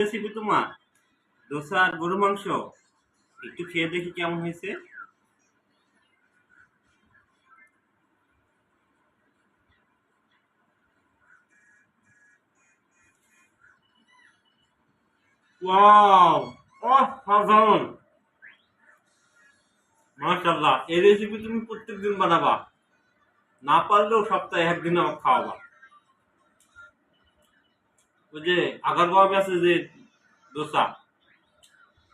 Recipe তোমার? দোসা আর গরু মাংস? একটু খেয়ে দেখি কেমন হয়েছে। ওয়াও মাশাল্লাহ এই রেসিপি তুমি প্রত্যেকদিন বানাবা। না পারলেও সপ্তাহে একদিন আমাকে খাওয়াবা। ওই যে আগারগাঁও আছে যে দোসা।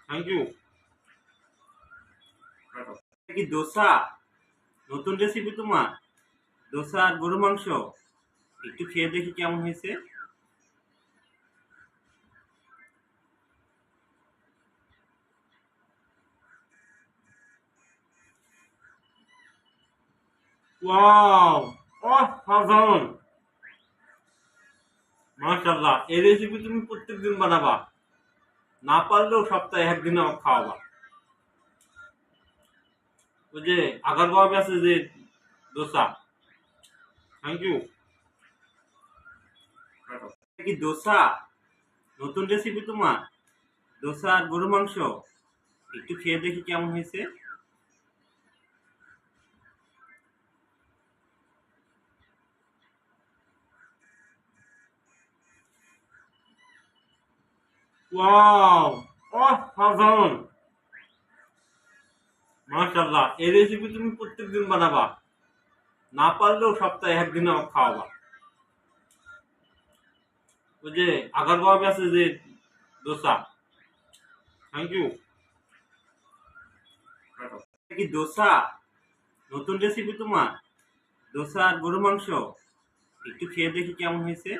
থ্যাংক ইউ কি দোসা? নতুন রেসিপি তোমার? দোসা আর গরু মাংস? একটু খেয়ে দেখি কেমন হয়েছে। ওয়াও অসাধারণ! মাশাল্লাহ এই রেসিপি তুমি প্রত্যেকদিন বানাবা। না পারলেও সপ্তাহে একদিন আমাকে খাওয়াবা। ওই যে আগারগাঁও আছে যে দোসা থ্যাংক ইউ কি দোসা? নতুন রেসিপি তোমার? দোসা আর গরু মাংস? একটু খেয়ে দেখি কেমন হয়েছে। ওয়াও অসাধারণ মাশাল্লাহ এই রেসিপি তুমি প্রত্যেকদিন বানাবা। না পারলেও সপ্তাহে একদিন আমাকে খাওয়াবা। ওই যে আগারগাঁও আছে যে দোসা। থ্যাংক ইউ কি দোসা? নতুন রেসিপি তোমার? দোসা আর গরু মাংস? একটু খেয়ে দেখি কেমন হয়েছে।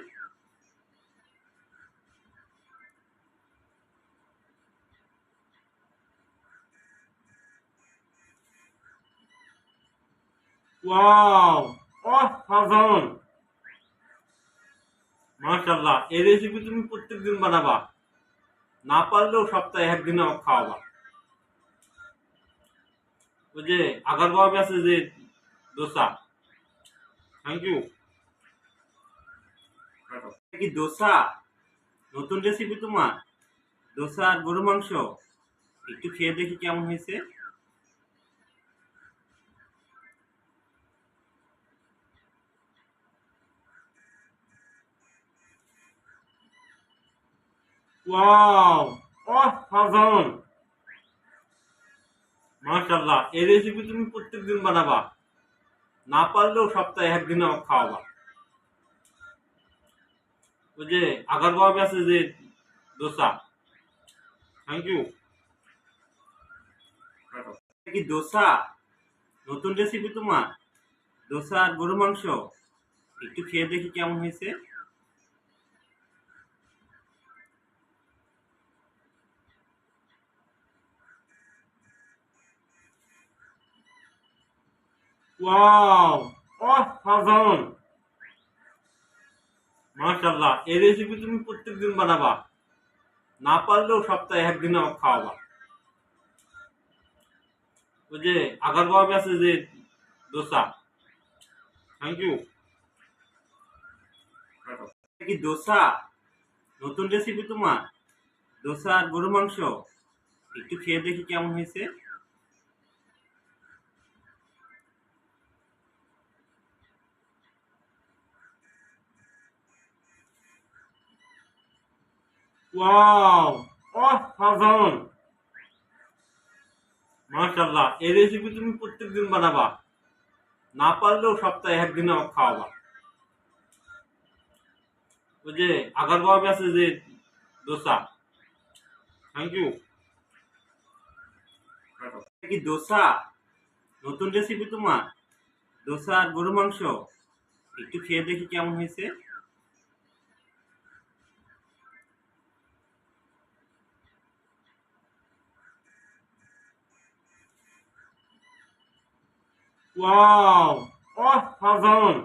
ওয়াও অসাধারণ মাশাল্লাহ এই রেসিপি তুমি প্রত্যেকদিন বানাবা। না পারলেও সপ্তাহে একদিন আমাকে খাওয়াবা। ওই যে আগারগাঁও আছে যে দোসা। থ্যাংক ইউ কি দোসা? নতুন রেসিপি তোমার? দোসা আর গরু মাংস? একটু খেয়ে দেখি কেমন হয়েছে। ওয়াও অসাধারণ। মাশাল্লাহ এই রেসিপি তুমি প্রত্যেকদিন বানাবা। না পারলেও সপ্তাহে একদিন আমাকে খাওয়াবা। ওই যে আগারগাঁও আছে যে দোসা। থ্যাংক ইউ কি দোসা? নতুন রেসিপি তোমার? দোসা আর গরু মাংস? একটু খেয়ে দেখি কেমন হয়েছে। ওয়াও অসাধারণ মাশাল্লাহ এই রেসিপি তুমি প্রত্যেকদিন বানাবা। না পারলেও সপ্তাহে একদিন আমাকে খাওয়াবা। ওই যে আগারগাঁও আছে যে দোসা। থ্যাংক ইউ কি দোসা? নতুন রেসিপি তোমার? দোসা আর গরু মাংস? একটু খেয়ে দেখি কেমন হয়েছে। ওয়াও অসাধারণ মাশাল্লাহ এই রেসিপি তুমি প্রত্যেকদিন বানাবা। না পারলেও সপ্তাহে একদিন আমাকে খাওয়াবা। ওই যে আগারগাঁও আছে যে দোসা। থ্যাংক ইউ কি দোসা? নতুন রেসিপি তোমার? দোসা আর গরু মাংস? একটু খেয়ে দেখি কেমন হয়েছে। ওয়াও অসাধারণ।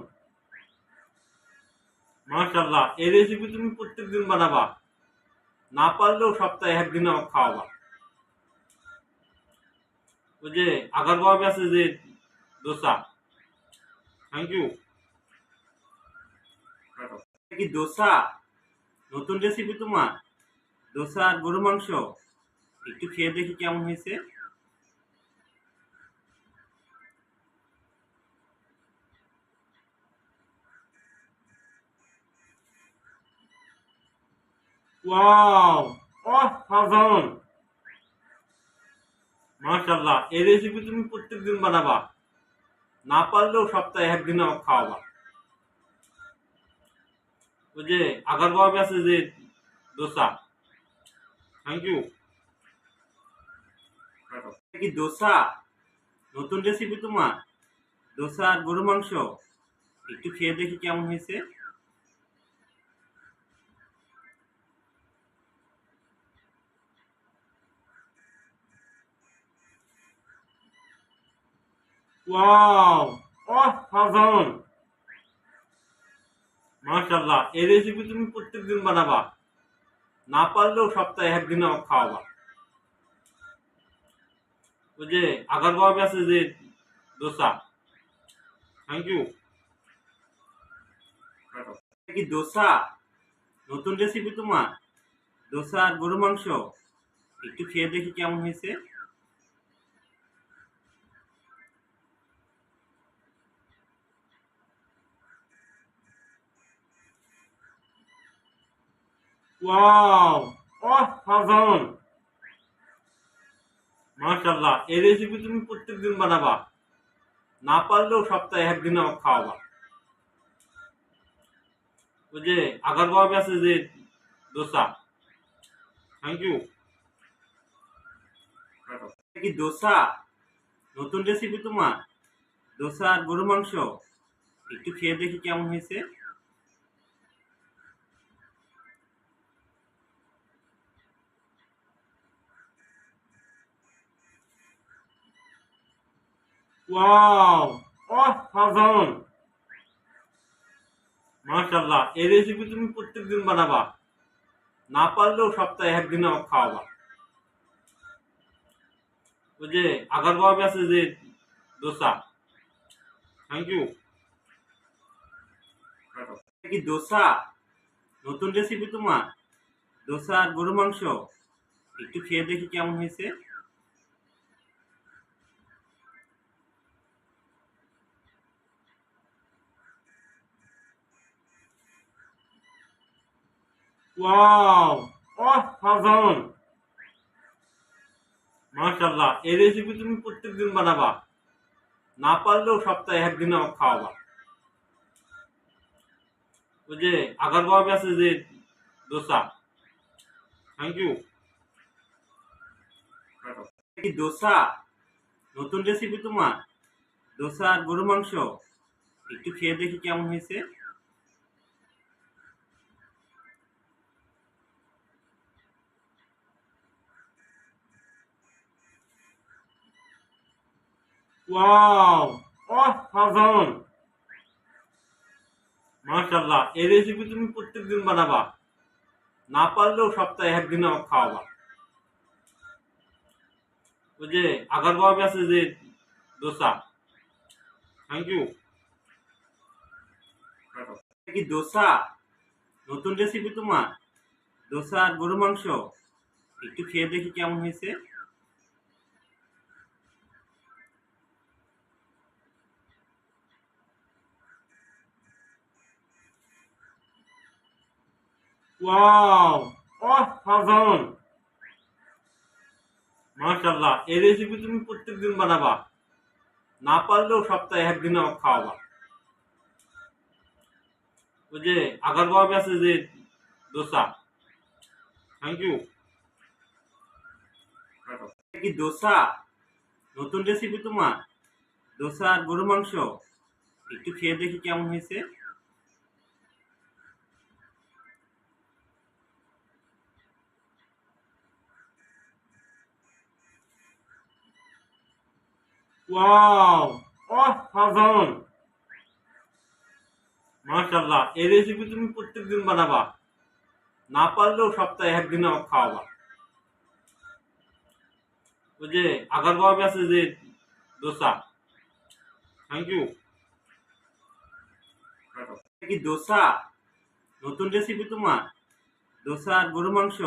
মাশাল্লাহ এই রেসিপি তুমি প্রত্যেকদিন বানাবা। না পারলেও সপ্তাহে একদিন আমাকে খাওয়াবা। ওই যে আগারগাঁও আছে যে দোসা। থ্যাংক ইউ কি দোসা? নতুন রেসিপি তোমার? দোসা আর গরু মাংস? একটু খেয়ে দেখি কেমন হয়েছে। ওয়াও অসাধারণ মাশাল্লাহ এই রেসিপি তুমি প্রত্যেকদিন বানাবা। না পারলেও সপ্তাহে একদিন আমাকে খাওয়াবা। ওই যে আগার বাবা আছে যে দোসা। থ্যাংক ইউ কি দোসা? নতুন রেসিপি তোমার? দোসা আর গরু মাংস? একটু খেয়ে দেখি কেমন হয়েছে। ওয়াও অসাধারণ মাশাল্লাহ এই রেসিপি তুমি প্রত্যেকদিন বানাবা। না পারলেও সপ্তাহে একদিন আমাকে খাওয়াবা। ওই যে আগার বাবা আছে যে দোসা। থ্যাংক ইউ কি দোসা? নতুন রেসিপি তোমার? দোসা আর গরু মাংস? একটু খেয়ে দেখি কেমন হয়েছে। ওয়াও অসাধারণ মাশাল্লাহ এই রেসিপি তুমি প্রত্যেকদিন বানাবা। না পারলেও সপ্তাহে একদিন আমাকে খাওয়াবা। ওই যে আগার বাবা আছে যে দোসা। থ্যাংক ইউ কি দোসা? নতুন রেসিপি তোমার? দোসা আর গরু মাংস? একটু খেয়ে দেখি কেমন হয়েছে। ওয়াও অসাধারণ মাশাল্লাহ এই রেসিপি তুমি প্রত্যেকদিন বানাবা। না পারলেও সপ্তাহে একদিন আমাকে খাওয়াবা। ওই যে আগার বাবা আছে যে দোসা। থ্যাংক ইউ কি দোসা? নতুন রেসিপি তোমার? দোসা আর গরু মাংস? একটু খেয়ে দেখি কেমন হয়েছে। ওয়াও অসাধারণ মাশাল্লাহ এই রেসিপি তুমি প্রত্যেকদিন বানাবা। না পারলেও সপ্তাহে একদিন আমাকে খাওয়াবা। ওই যে আগার বাবা আছে যে দোসা। থ্যাংক ইউ কি দোসা, নতুন রেসিপি তোমার? দোসা আর গরু মাংস। একটু খেয়ে দেখি কেমন হয়েছে। ওয়াও অসাধারণ মাশাল্লাহ এই রেসিপি তুমি প্রত্যেকদিন বানাবা। না পারলেও সপ্তাহে একদিন আমাকে খাওয়াবা। ওই যে আগার বাবা আছে যে দোসা। থ্যাংক ইউ কি দোসা? নতুন রেসিপি তোমার? দোসা আর গরু মাংস? একটু খেয়ে দেখি কেমন হয়েছে। ওয়াও অসাধারণ। মাশাল্লাহ এই রেসিপি তুমি প্রত্যেকদিন বানাবা। না পারলেও সপ্তাহে একদিন আমাকে খাওয়াবা। ওই যে আগার বাবা আছে যে দোসা। থ্যাংক ইউ কি দোসা? নতুন রেসিপি তোমার? দোসা আর গরু মাংস? একটু খেয়ে দেখি কেমন হয়েছে। ওয়াও অসাধারণ মাশাল্লাহ এই রেসিপি তুমি প্রত্যেকদিন বানাবা। না পারলেও সপ্তাহে একদিন আমাকে খাওয়াবা। ওই যে আগার বাবা আছে যে দোসা। থ্যাংক ইউ কি দোসা? নতুন রেসিপি তোমার? দোসা আর গরু মাংস?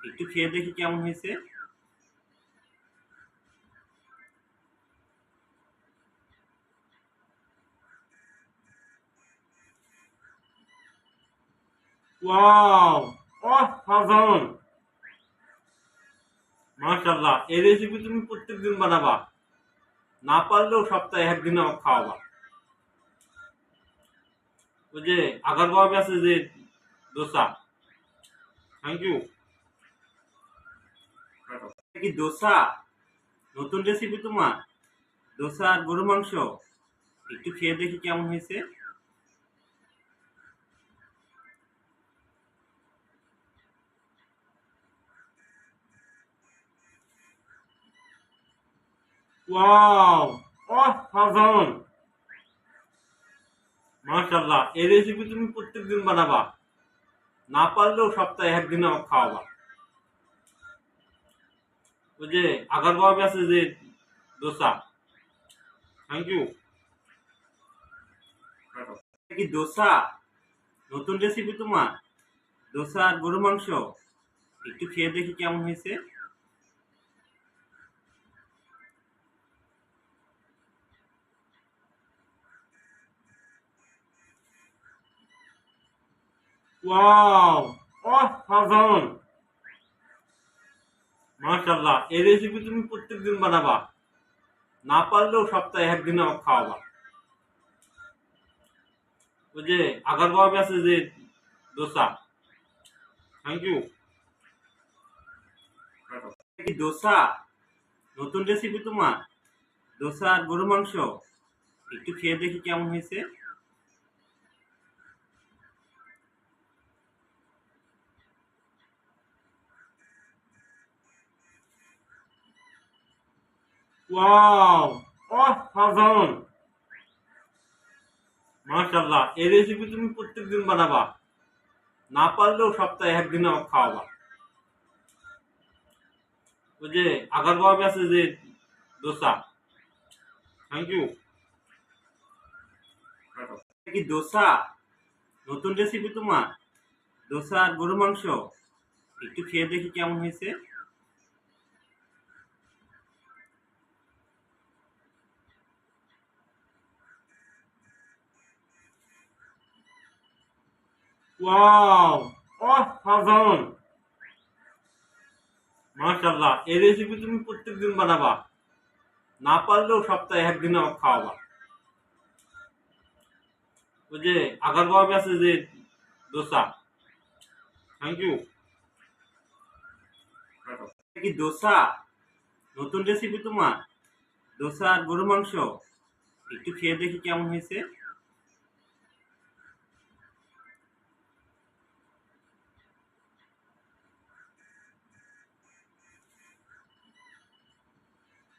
একটু খেয়ে দেখি কেমন হয়েছে। ওয়াও অসাধারণ মাশাল্লাহ এই রেসিপি তুমি প্রত্যেকদিন বানাবা। না পারলেও সপ্তাহে একদিন আমাকে খাওয়াবা। ওই যে আগার বাবা আছে যে দোসা। থ্যাংক ইউ কি দোসা? নতুন রেসিপি তোমার? দোসা আর গরু মাংস? একটু খেয়ে দেখি কেমন হয়েছে। ওয়াও অসাধারণ। মাশাল্লাহ এই রেসিপি তুমি প্রত্যেকদিন বানাবা। না পারলেও সপ্তাহে একদিন আমাকে খাওয়াবা। ওই যে আগার বাবা আছে যে দোসা। থ্যাংক ইউ কি দোসা? নতুন রেসিপি তোমার? দোসা আর গরু মাংস? একটু খেয়ে দেখি কেমন হয়েছে। ওয়াও অসাধারণ মাশাল্লাহ এই রেসিপি তুমি প্রত্যেকদিন বানাবা। না পারলেও সপ্তাহে একদিন আমাকে খাওয়াবা। ওই যে আগার বাবা আছে যে দোসা। থ্যাংক ইউ কি দোসা? নতুন রেসিপি তোমার? দোসা আর গরু মাংস? একটু খেয়ে দেখি কেমন হয়েছে। ওয়াও অসাধারণ মাশাল্লাহ এই রেসিপি তুমি প্রত্যেকদিন বানাবা। না পারলেও সপ্তাহে একদিন আমাকে খাওয়াবা। ওই যে আগার বাবা আছে যে দোসা। থ্যাংক ইউ কি দোসা? নতুন রেসিপি তোমার? দোসা আর গরু মাংস? একটু খেয়ে দেখি কেমন হয়েছে। ওয়াও অসাধারণ মাশাল্লাহ এই রেসিপি তুমি প্রত্যেকদিন বানাবা। না পারলেও সপ্তাহে একদিন আমাকে খাওয়াবা। ওই যে আগার বাবা আছে যে দোসা। থ্যাংক ইউ কি দোসা? নতুন রেসিপি তোমার? দোসা আর গরু মাংস? একটু খেয়ে দেখি কেমন হয়েছে।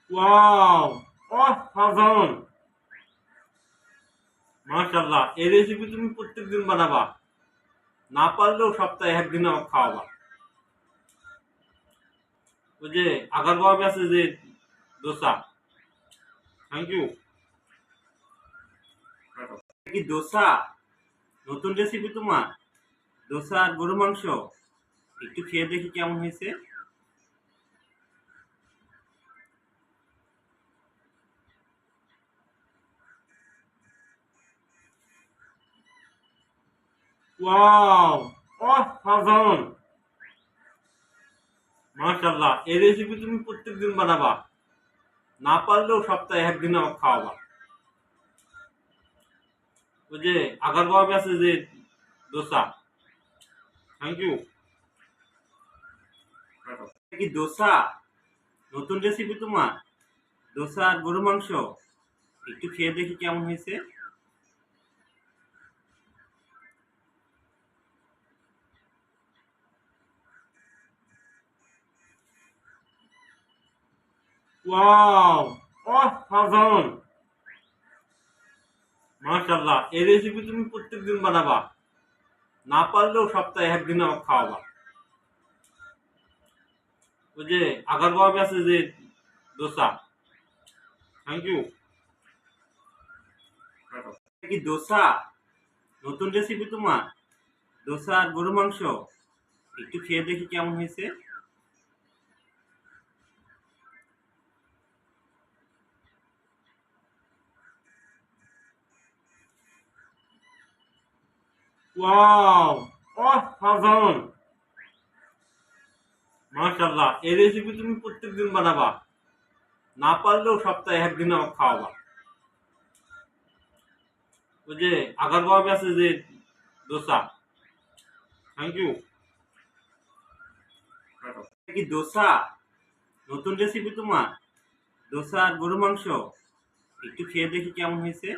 ওয়াও অসাধারণ মাশাল্লাহ এই রেসিপি তুমি প্রত্যেকদিন বানাবা। না পারলেও সপ্তাহে একদিন আমাকে খাওয়াবা। ওই যে আগার বাবা আছে যে দোসা। থ্যাংক ইউ কি দোসা? নতুন রেসিপি তোমার? দোসা আর গরু মাংস? একটু খেয়ে দেখি কেমন হয়েছে। ওয়াও অসাধারণ। মাশাল্লাহ এই রেসিপি তুমি প্রত্যেকদিন বানাবা। না পারলেও সপ্তাহে একদিন আমাকে খাওয়াবা। ওই যে আগার বাবা আছে যে দোসা। থ্যাংক ইউ কি দোসা? নতুন রেসিপি তোমার? দোসা আর গরু মাংস? একটু খেয়ে দেখি কেমন হয়েছে। ওয়াও অসাধারণ মাশাল্লাহ এই রেসিপি তুমি প্রত্যেকদিন বানাবা। না পারলেও সপ্তাহে একদিন আমাকে খাওয়াবা। ওই যে আগার বাবা আছে যে দোসা। থ্যাংক ইউ কি দোসা? নতুন রেসিপি তোমার? দোসা আর গরু মাংস? একটু খেয়ে দেখি কেমন হয়েছে। ওয়াও অসাধারণ মাশাল্লাহ এই রেসিপি তুমি প্রত্যেকদিন বানাবা। না পারলেও সপ্তাহে একদিন আমাকে খাওয়াবা। ওই যে আগার বাবা আছে যে দোসা। থ্যাংক ইউ কি দোসা? নতুন রেসিপি তোমার? দোসা আর গরু মাংস? একটু খেয়ে দেখি কেমন হয়েছে।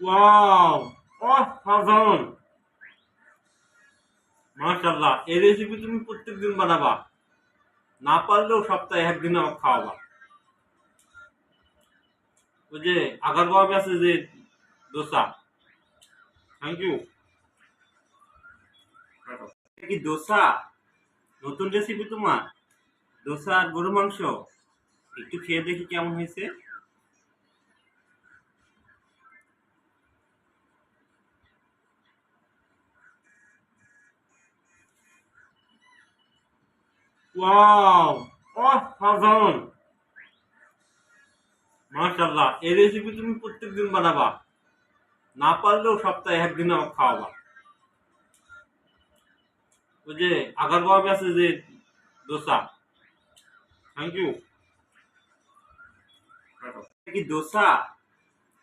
ওয়াও অসাধারণ মাশাল্লাহ এই রেসিপি তুমি প্রত্যেকদিন বানাবা। না পারলেও সপ্তাহে একদিন আমাকে খাওয়াবা। ওই যে আগার বাবা আছে যে দোসা। থ্যাংক ইউ কি দোসা? নতুন রেসিপি তোমার? দোসা আর গরু মাংস? একটু খেয়ে দেখি কেমন হয়েছে। ওয়াও অসাধারণ মাশাল্লাহ এই রেসিপি তুমি প্রত্যেকদিন বানাবা। না পারলেও সপ্তাহে একদিন আমাকে খাওয়াবা। ওই যে আগার বাবা আছে যে দোসা। থ্যাংক ইউ কি দোসা?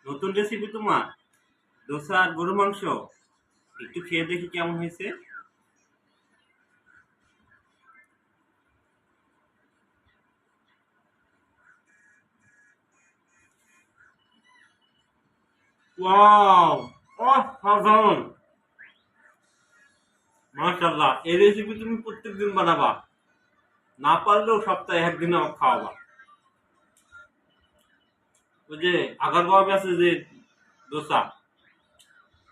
নতুন রেসিপি তোমার? দোসা আর গরু মাংস? একটু খেয়ে দেখি কেমন হয়েছে। ওয়াও অসাধারণ মাশাল্লাহ এই রেসিপি তুমি প্রত্যেকদিন বানাবা। না পারলেও সপ্তাহে একদিন আমাকে খাওয়াবা। ওই যে আগার বাবা আছে যে দোসা।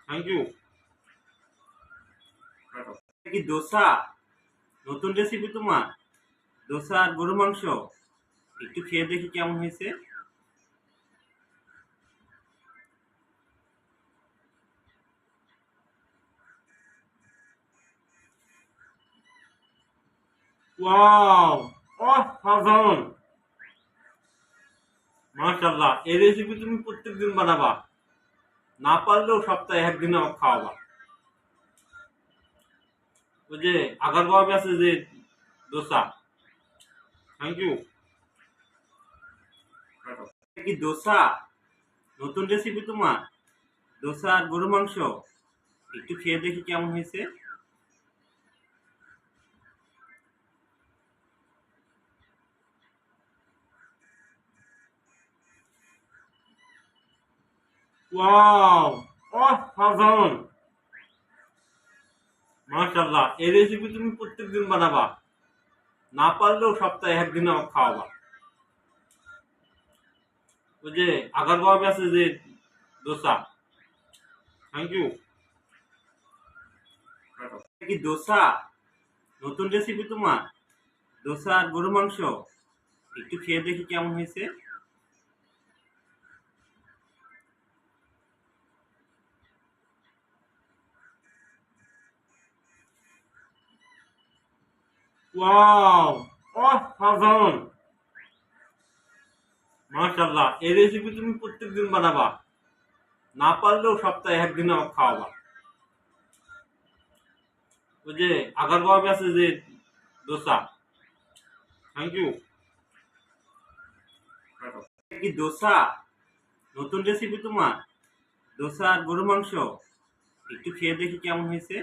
থ্যাংক ইউ কি দোসা? নতুন রেসিপি তোমার? দোসা আর গরু মাংস? একটু খেয়ে দেখি কেমন হয়েছে। ওয়াও অসাধারণ মাশাল্লাহ এই রেসিপি তুমি প্রত্যেকদিন বানাবা। না পারলেও সপ্তাহে একদিন আমাকে খাওয়াবা। ওই যে আগার বাবা আছে যে দোসা। থ্যাংক ইউ কি দোসা? নতুন রেসিপি তোমার? দোসা আর গরু মাংস? একটু খেয়ে দেখি কেমন হয়েছে। ওয়াও অসাধারণ মাশাল্লাহ এই রেসিপি তুমি প্রত্যেকদিন বানাবা। না পারলেও সপ্তাহে একদিন আমাকে খাওয়াবা। ওই যে আগার বাবা আছে যে দোসা। থ্যাংক ইউ কি দোসা? নতুন রেসিপি তোমার? দোসা আর গরু মাংস? একটু খেয়ে দেখি কেমন হয়েছে। ওয়াও অসাধারণ। মাশাল্লাহ এই রেসিপি তুমি প্রত্যেকদিন বানাবা। না পারলেও সপ্তাহে একদিন আমাকে খাওয়াবা। ওই যে আছে যে দোসা। থ্যাংক ইউ কি দোসা? নতুন রেসিপি তোমার? দোসা আর গরু মাংস? একটু খেয়ে দেখি কেমন হয়েছে।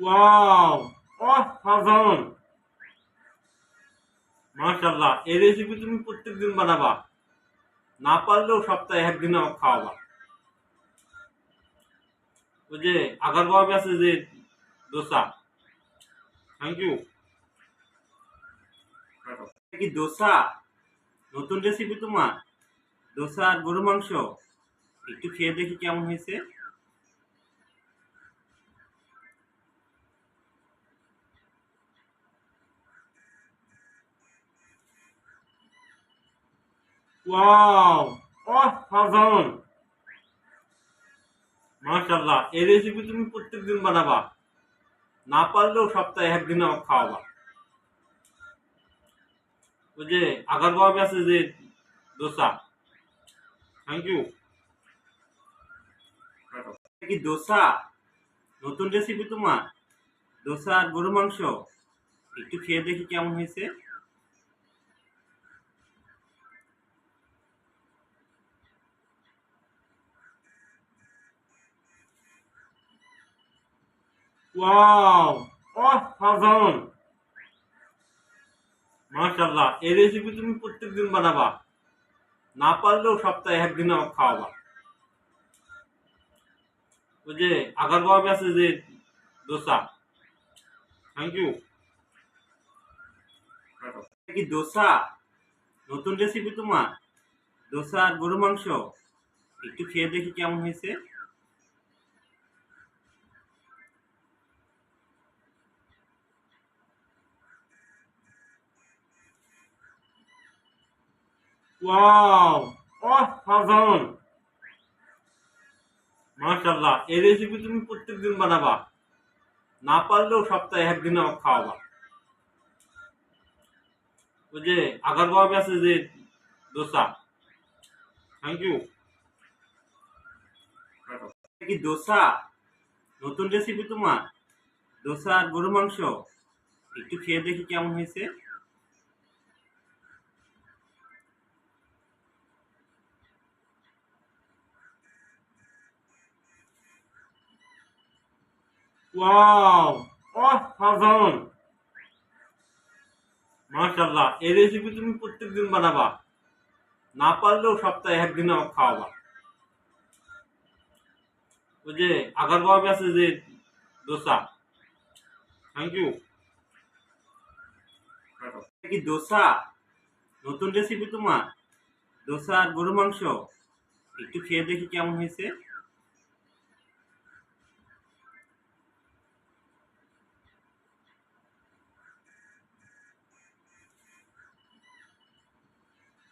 ওয়াও অসাধারণ মাশাল্লাহ এই রেসিপি তুমি প্রত্যেকদিন বানাবা। না পারলেও সপ্তাহে একদিন আমাকে খাওয়াবা। ওই যে আগার বাবা আছে যে দোসা। থ্যাংক ইউ কি দোসা? নতুন রেসিপি তোমার? দোসা আর গরু মাংস? একটু খেয়ে দেখি কেমন হয়েছে। ওয়াও অসাধারণ। মাশাল্লাহ এই রেসিপি তুমি প্রত্যেকদিন বানাবা। না পারলেও সপ্তাহে একদিন আমাকে খাওয়াবা। ওই যে আগার বাবা আছে যে দোসা। থ্যাংক ইউ কি দোসা? নতুন রেসিপি তোমার? দোসা আর গরু মাংস? একটু খেয়ে দেখি কেমন হয়েছে। ওয়াও অসাধারণ। মাশাল্লাহ এই রেসিপি তুমি প্রত্যেকদিন বানাবা। না পারলেও সপ্তাহে একদিন আমাকে খাওয়াবা। ওই যে বাবা আছে যে দোসা। থ্যাংক ইউ কি দোসা? নতুন রেসিপি তোমার? দোসা আর গরু মাংস? একটু খেয়ে দেখি কেমন হয়েছে। ওয়াও অসাধারণ মাশাল্লাহ এই রেসিপি তুমি প্রত্যেকদিন বানাবা। না পারলেও সপ্তাহে একদিন আমাকে খাওয়াবা। ওই যে আগার বাবা আছে যে দোসা। থ্যাংক ইউ কি দোসা? নতুন রেসিপি তোমার? দোসা আর গরু মাংস? একটু খেয়ে দেখি কেমন হয়েছে। ওয়াও অসাধারণ। মাশাল্লাহ এই রেসিপি তুমি প্রত্যেকদিন বানাবা। না পারলেও সপ্তাহে একদিন আমাকে খাওয়াবা। ওই যে আগার বাবা আছে যে দোসা। থ্যাংক ইউ কি দোসা? নতুন রেসিপি তোমার? দোসা আর গরু মাংস? একটু খেয়ে দেখি কেমন হয়েছে।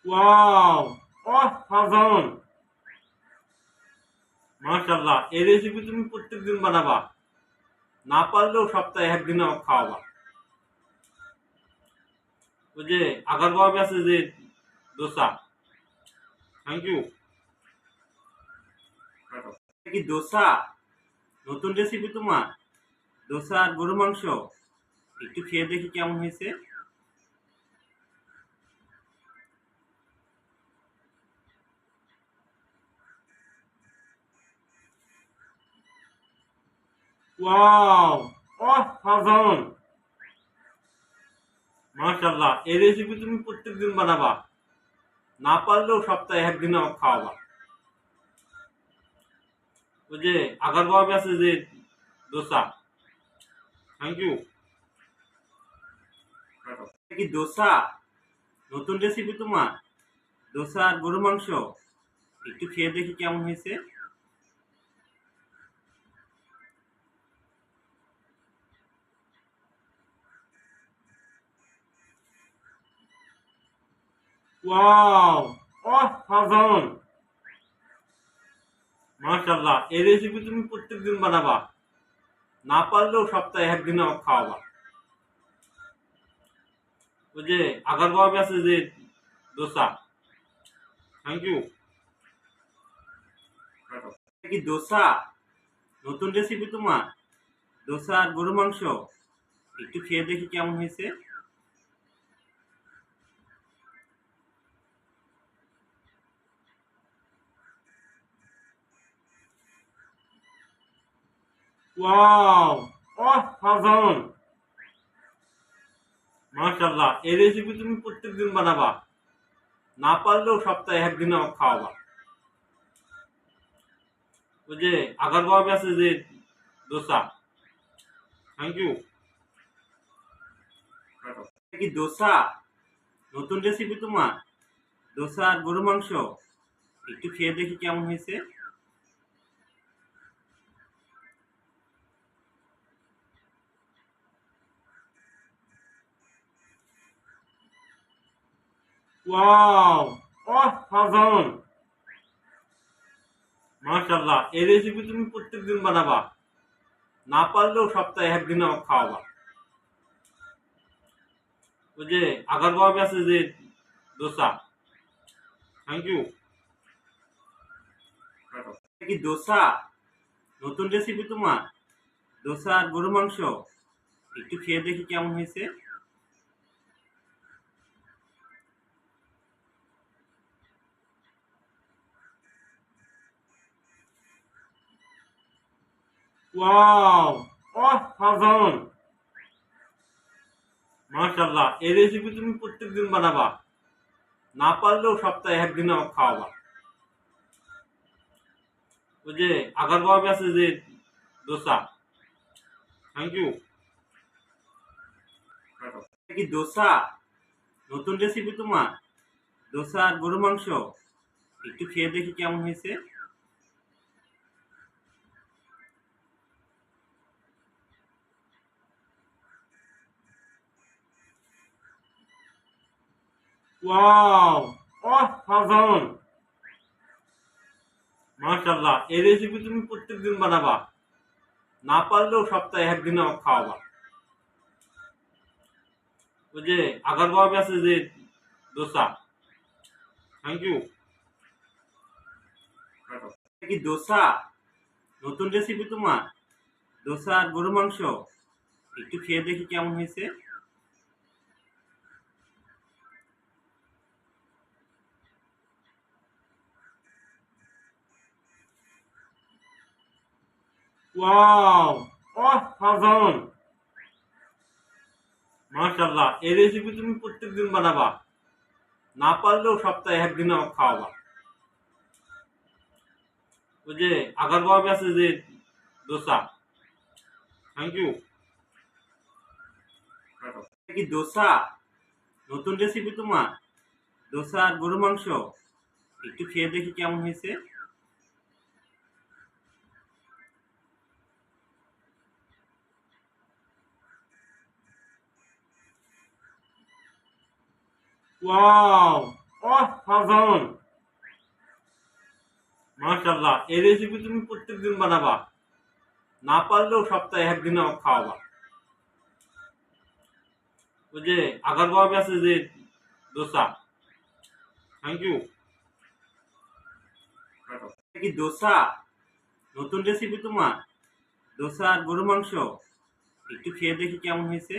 ওয়াও অসাধারণ। মাশাল্লাহ এই রেসিপি তুমি প্রত্যেকদিন বানাবা। না পারলেও সপ্তাহে একদিন আমাকে খাওয়াবা। ওই যে আগার বাবা আছে যে দোসা। থ্যাংক ইউ কি দোসা? নতুন রেসিপি তোমার? দোসা আর গরু মাংস? একটু খেয়ে দেখি কেমন হয়েছে। ওয়াও অসাধারণ মাশাল্লাহ এই রেসিপি তুমি প্রত্যেকদিন বানাবা। না পারলেও সপ্তাহে একদিন আমাকে খাওয়াবা। ওই যে আগার বাবা আছে যে দোসা। থ্যাংক ইউ কি দোসা? নতুন রেসিপি তোমার? দোসা আর গরু মাংস? একটু খেয়ে দেখি কেমন হয়েছে। ওয়াও অসাধারণ। মাশাল্লাহ এই রেসিপি তুমি প্রত্যেকদিন বানাবা। না পারলেও সপ্তাহে একদিন আমাকে খাওয়াবা। ওই যে বাবা আছে যে দোসা। থ্যাংক ইউ কি দোসা? নতুন রেসিপি তোমার? দোসা আর গরু মাংস? একটু খেয়ে দেখি কেমন হয়েছে। ওয়াও অসাধারণ মাশাল্লাহ এই রেসিপি তুমি প্রত্যেকদিন বানাবা। না পারলেও সপ্তাহে একদিন আমাকে খাওয়াবা। ওই যে আগার বাবা আছে যে দোসা। থ্যাংক ইউ কি দোসা? নতুন রেসিপি তোমার? দোসা আর গরু মাংস? একটু খেয়ে দেখি কেমন হয়েছে। ওয়াও অসাধারণ মাশাল্লাহ এই রেসিপি তুমি প্রত্যেকদিন বানাবা। না পারলেও সপ্তাহে একদিন আমাকে খাওয়াবা। ওই যে আগার বাবা আছে যে দোসা। থ্যাংক ইউ কি দোসা? নতুন রেসিপি তোমার? দোসা আর গরু মাংস? একটু খেয়ে দেখি কেমন হয়েছে। ওয়াও অসাধারণ। মাশাল্লাহ এই রেসিপি তুমি প্রত্যেকদিন বানাবা। না পারলেও সপ্তাহে একদিন আমাকে খাওয়াবা। ওই যে বাবা আছে যে দোসা। থ্যাংক ইউ কি দোসা? নতুন রেসিপি তোমার? দোসা আর গরু মাংস? একটু খেয়ে দেখি কেমন হয়েছে। ওয়াও অসাধারণ। মাশাল্লাহ এই রেসিপি তুমি প্রত্যেকদিন বানাবা। না পারলেও সপ্তাহে একদিন আমাকে খাওয়াবা। ওই যে আগার বাবা আছে যে দোসা থ্যাংক ইউ কি দোসা? নতুন রেসিপি তোমার? দোসা আর গরু মাংস? একটু খেয়ে দেখি কেমন হয়েছে। ওয়াও অসাধারণ মাশাল্লাহ এই রেসিপি তুমি প্রত্যেকদিন বানাবা। না পারলেও সপ্তাহে একদিন আমাকে খাওয়াবা। ওই যে আগার বাবা আছে যে দোসা। থ্যাংক ইউ কি দোসা? নতুন রেসিপি তোমার? দোসা আর গরু মাংস? একটু খেয়ে দেখি কেমন হয়েছে। ওয়াও অসাধারণ মাশাল্লাহ এই রেসিপি তুমি প্রত্যেকদিন বানাবা। না পারলেও সপ্তাহে একদিন আমাকে খাওয়াবা। ওই যে আগার বাবা আছে যে দোসা। থ্যাংক ইউ কি দোসা? নতুন রেসিপি তোমার? দোসা আর গরু মাংস? একটু খেয়ে দেখি কেমন হয়েছে।